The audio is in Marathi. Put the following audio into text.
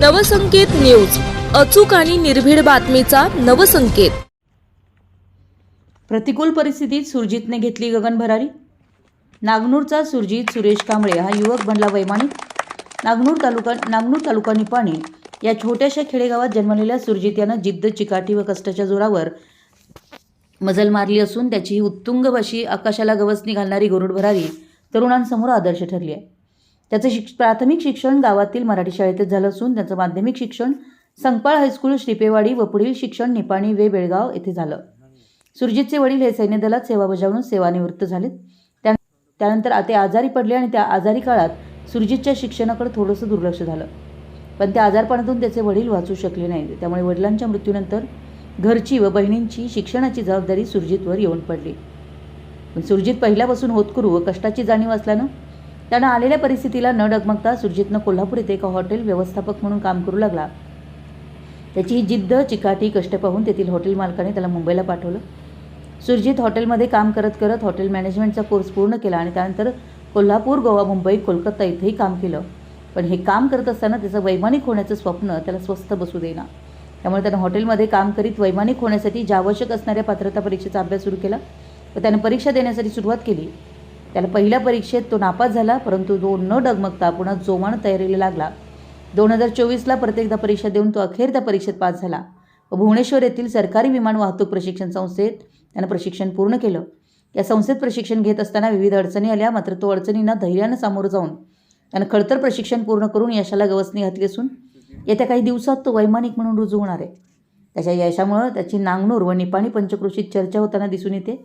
नवसंकेत न्यूज. अचूक आणि निर्भीड बातमीचा नवसंकेत. प्रतिकूल परिस्थितीत सुरजितने घेतली गगन भरारी. नागनूरचा सुरजित सुरेश कांबळे हा युवक बनला वैमानिक. नागनूर तालुका नागनूर तालुका निपाणी या छोट्याशा खेडेगावात जन्मलेल्या सुरजित यानं जिद्द चिकाटी व कष्टाच्या जोरावर मजल मारली असून त्याची ही उत्तुंग अशी आकाशाला गवसणी घालणारी गरुड भरारी तरुणांसमोर आदर्श ठरली आहे. त्याचं शिक्ष प्राथमिक शिक्षण गावातील मराठी शाळेतच झालं असून त्याचं माध्यमिक शिक्षण संपाळ हायस्कूल श्रीपेवाडी व पुढील शिक्षण निपाणी वे बेळगाव येथे झालं. सुरजितचे वडील हे सैन्य दलात सेवा बजावून सेवानिवृत्त झालेत. त्या त्यानंतर ते आजारी पडले आणि त्या आजारी काळात सुरजितच्या शिक्षणाकडे थोडंसं दुर्लक्ष झालं. पण त्या आजारपणातून त्याचे वडील वाचू शकले नाहीत. त्यामुळे वडिलांच्या मृत्यूनंतर घरची व बहिणींची शिक्षणाची जबाबदारी सुरजितवर येऊन पडली. पण सुरजित पहिल्यापासून होतकरू व कष्टाची जाणीव असल्यानं त्यानं आलेल्या परिस्थितीला न डगमगता सुरजितनं कोल्हापूर येथे एका हॉटेल व्यवस्थापक म्हणून काम करू लागला. त्याची ही जिद्द चिकाटी कष्ट पाहून तेथील हॉटेल मालकाने त्याला मुंबईला पाठवलं. सुरजित हॉटेलमध्ये काम करत करत हॉटेल मॅनेजमेंटचा कोर्स पूर्ण केला आणि त्यानंतर कोल्हापूर गोवा मुंबई कोलकाता इथेही काम केलं. पण हे काम करत असताना त्याचं वैमानिक होण्याचं स्वप्न त्याला स्वस्थ बसू देईना. त्यामुळे त्यानं हॉटेलमध्ये काम करीत वैमानिक होण्यासाठी ज्या आवश्यक असणाऱ्या पात्रता परीक्षेचा अभ्यास सुरू केला व त्यानं परीक्षा देण्यासाठी सुरुवात केली. त्याला पहिल्या परीक्षेत तो नापास झाला परंतु तो न डगमगता पुन्हा जोमानं तयारीला लागला. दोन हजार चोवीसला प्रत्येकदा परीक्षा देऊन तो अखेर त्या परीक्षेत पास झाला. व भुवनेश्वर येथील सरकारी विमान वाहतूक प्रशिक्षण संस्थेत त्यानं प्रशिक्षण पूर्ण केलं. या संस्थेत प्रशिक्षण घेत असताना विविध अडचणी आल्या मात्र तो अडचणींना धैर्यानं सामोरं जाऊन त्यानं खडतर प्रशिक्षण पूर्ण करून यशाला गवसणी घातली असून येत्या काही दिवसात तो वैमानिक म्हणून रुजू होणार आहे. त्याच्या यशामुळं त्याची नांगनूर व निपाणी पंचक्रोशीत चर्चा होताना दिसून येते.